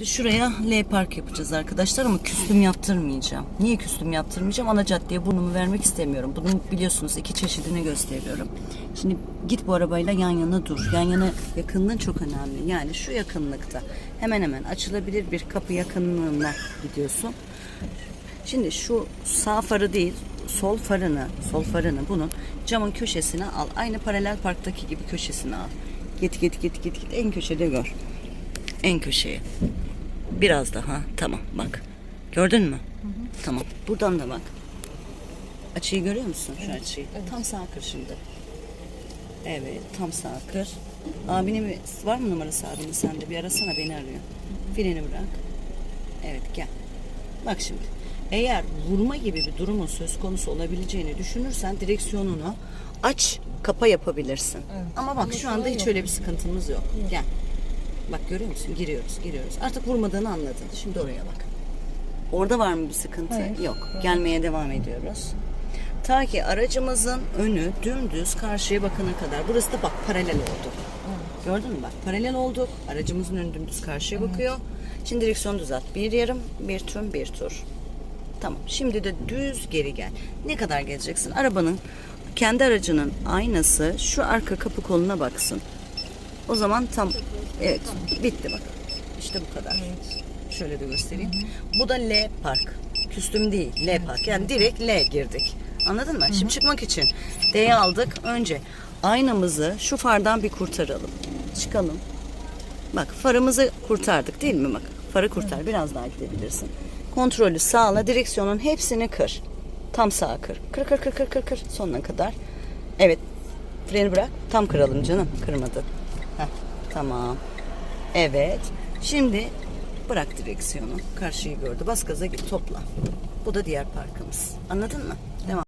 Şimdi şuraya L park yapacağız arkadaşlar ama küstüm yaptırmayacağım. Niye küstüm yaptırmayacağım? Ana caddeye burnumu vermek istemiyorum. Bunun biliyorsunuz iki çeşidini gösteriyorum. Şimdi git bu arabayla yan yana dur. Yan yana yakınlığın çok önemli. Yani şu yakınlıkta hemen hemen açılabilir bir kapı yakınlığına gidiyorsun. Şimdi şu sağ farı değil, sol farını, sol farını bunun camın köşesine al. Aynı paralel parktaki gibi köşesine al. Git git git git git en köşede gör. En köşeye. Biraz daha. Tamam bak. Gördün mü? Tamam. Buradan da bak. Açıyı görüyor musun? Şu açıyı. Tam sağ kır şimdi. Evet tam sağ kır. Abinin var mı numarası abinin sende? Bir arasana beni arıyor. Freni bırak. Evet gel. Bak şimdi. Eğer vurma gibi bir durumun söz konusu olabileceğini düşünürsen direksiyonunu aç kapa yapabilirsin. Ama bak şu anda hiç öyle bir sıkıntımız yok. Gel. Bak görüyor musun? Giriyoruz, giriyoruz. Artık vurmadığını anladın. Şimdi oraya bak. Orada var mı bir sıkıntı? Yok. Gelmeye devam ediyoruz. Ta ki aracımızın önü dümdüz karşıya bakana kadar. Burası da bak paralel oldu. Gördün mü bak paralel olduk. Aracımızın önü dümdüz karşıya bakıyor. Şimdi direksiyonu düzelt. Bir yarım, bir tüm, bir tur. Tamam. Şimdi de düz geri gel. Ne kadar geleceksin? Arabanın kendi aracının aynası şu arka kapı koluna baksın. O zaman tam evet bitti bak. İşte bu kadar. Şöyle de göstereyim. Bu da L park. Küstüm değil. L park. Yani direkt L girdik. Anladın mı? Şimdi çıkmak için D'yi aldık. Önce aynamızı şu fardan bir kurtaralım. Çıkalım. Bak farımızı kurtardık değil mi? Bak farı kurtar. Biraz daha gidebilirsin. Kontrolü sağla. Direksiyonun hepsini kır. Tam sağa kır. Kır kır kır kır kır kır. Sonuna kadar. Evet. Freni bırak. Tam kıralım canım. Kırmadı. Tamam. Evet. Şimdi bırak direksiyonu. Karşıyı gördü. Bas gaza git topla. Bu da diğer parkımız. Anladın mı?